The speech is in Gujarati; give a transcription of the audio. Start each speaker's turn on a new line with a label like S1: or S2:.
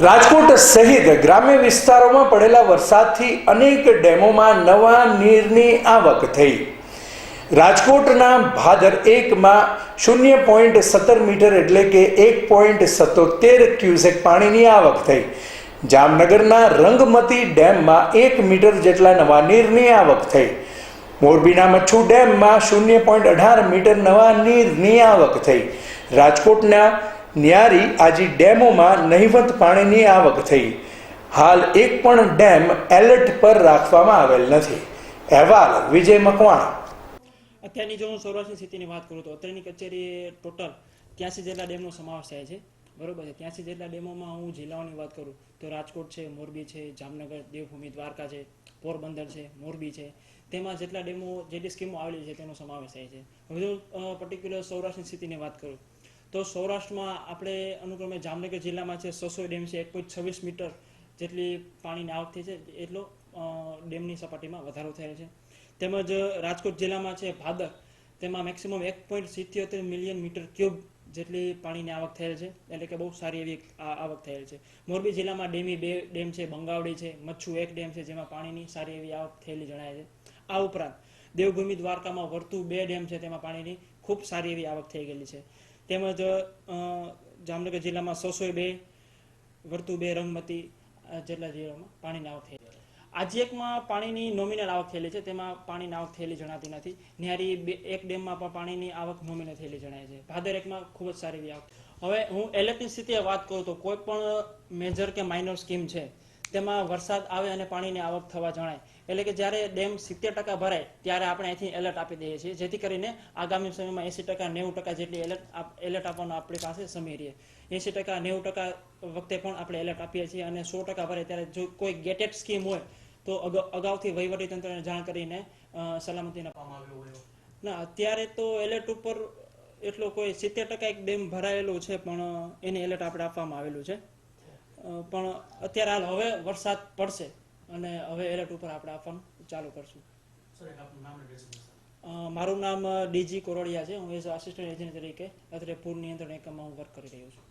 S1: રાજકોટ સહિત ગ્રામ્ય વિસ્તારોમાં પડેલા વરસાદથી અનેક ડેમોમાં નવા નીરની આવક થઈ. રાજકોટના ભાદર એકમાં શૂન્ય પોઈન્ટ સત્તર મીટર એટલે કે એક પોઈન્ટ સત્તોતેર ક્યુસેક પાણીની આવક થઈ. જામનગરના રંગમતી ડેમમાં એક મીટર જેટલા નવા નીરની આવક થઈ. મોરબીના મચ્છુ ડેમમાં શૂન્ય પોઈન્ટ અઢાર મીટર નવા નીરની આવક થઈ. રાજકોટના ન્યારી આજી ડેમોમાં નહિવત પાણીની આવક થઈ. હાલ એક પણ ડેમ એલર્ટ પર રાખવામાં આવેલ નથી. અહેવાલ વિજય મકવાણા.
S2: અત્યારની જો હું સૌરાષ્ટ્રની સ્થિતિની વાત કરું તો અત્યારની કચેરીએ ટોટલ ત્યાંસી જેટલા ડેમનો સમાવેશ થાય છે. બરોબર છે. ત્યાંસી જેટલા ડેમોમાં હું જિલ્લાઓની વાત કરું તો રાજકોટ છે, મોરબી છે, જામનગર, દેવભૂમિ, દ્વારકા છે, પોરબંદર છે, મોરબી છે. તેમાં જેટલા ડેમો, જેટલી સ્કીમો આવેલી છે તેનો સમાવેશ થાય છે. હવે જો પર્ટિક્યુલર સૌરાષ્ટ્રની સ્થિતિની વાત કરું તો સૌરાષ્ટ્રમાં આપણે અનુક્રમે જામનગર જિલ્લામાં છે સસોઈ ડેમ છે, એક પોઈન્ટ છવ્વીસ મીટર જેટલી પાણીની આવક થઈ છે, એટલો ડેમની સપાટીમાં વધારો થયેલ છે. તેમજ રાજકોટ જિલ્લામાં છે ભાદર, તેમાં મેક્સિમમ એક પોઈન્ટ સિત્યોતેર મિલિયન મીટર ક્યુબ જેટલી પાણીની આવક થયેલ છે, એટલે કે બહુ સારી એવી આવક થયેલ છે. મોરબી જિલ્લામાં ડેમી બે ડેમ છે, બંગાવડી છે, મચ્છુ એક ડેમ છે, જેમાં પાણીની સારી એવી આવક થયેલી જણાય છે. આ ઉપરાંત દેવભૂમિ દ્વારકામાં વર્તુ બે ડેમ છે, તેમાં પાણીની ખૂબ સારી એવી આવક થઈ ગયેલી છે. તેમજ જામનગર જિલ્લામાં સોસો બે વર્તુ બે, રંગમતી જેટલા જિલ્લામાં પાણીની આવક થઈ આજેકમાં પાણીની નોમિનલ આવક થયેલી છે, તેમાં પાણીની આવક થયેલી જણાતી નથી. ન્યારી બે, એક ડેમમાં પણ પાણીની આવક નોમિનલ થયેલી જણાય છે. ભાદર એકમાં ખૂબ જ સારી આવક. હવે હું એલર્ટની સ્થિતિએ વાત કરું તો કોઈ પણ મેજર કે માઇનર સ્કીમ છે તેમાં વરસાદ આવે અને પાણીની આવક થવા જણાય. એટલે કે જ્યારે ડેમ સિત્તેર ટકા ભરાય, ત્યારે આપણે અહીંથી એલર્ટ આપી દઈએ છીએ. જેથી કરીને આગામી સમયમાં એંસી ટકા, નેવું ટકા જેટલી એલર્ટ એલર્ટ આપવાનો આપણી પાસે સમય રહે. એંસી ટકા, નેવું ટકા વખતે પણ આપણે એલર્ટ આપીએ છીએ અને સો ટકા ભરે ત્યારે જો કોઈ ગેટેડ સ્કીમ હોય, તો અગ- અગાઉથી વહીવટીતંત્રને જાણ કરીને સલામતી આપવામાં આવેલું હોય ના, અત્યારે તો એલર્ટ ઉપર એટલો કોઈ સિત્તેર ટકા એક ડેમ ભરાયેલો છે, પણ એને એલર્ટ આપણે આપવામાં આવેલું છે. પણ અત્યારે હાલ હવે વરસાદ પડશે અને હવે એલર્ટ ઉપર આપણે આપવાનું ચાલુ કરશું. મારું નામ ડીજી કોરોડિયા છે. હું એઝ આસિસ્ટન્ટ એજન્ટ તરીકે અત્યારે પૂર નિયંત્રણ એકમમાં હું વર્ક કરી રહ્યો છું.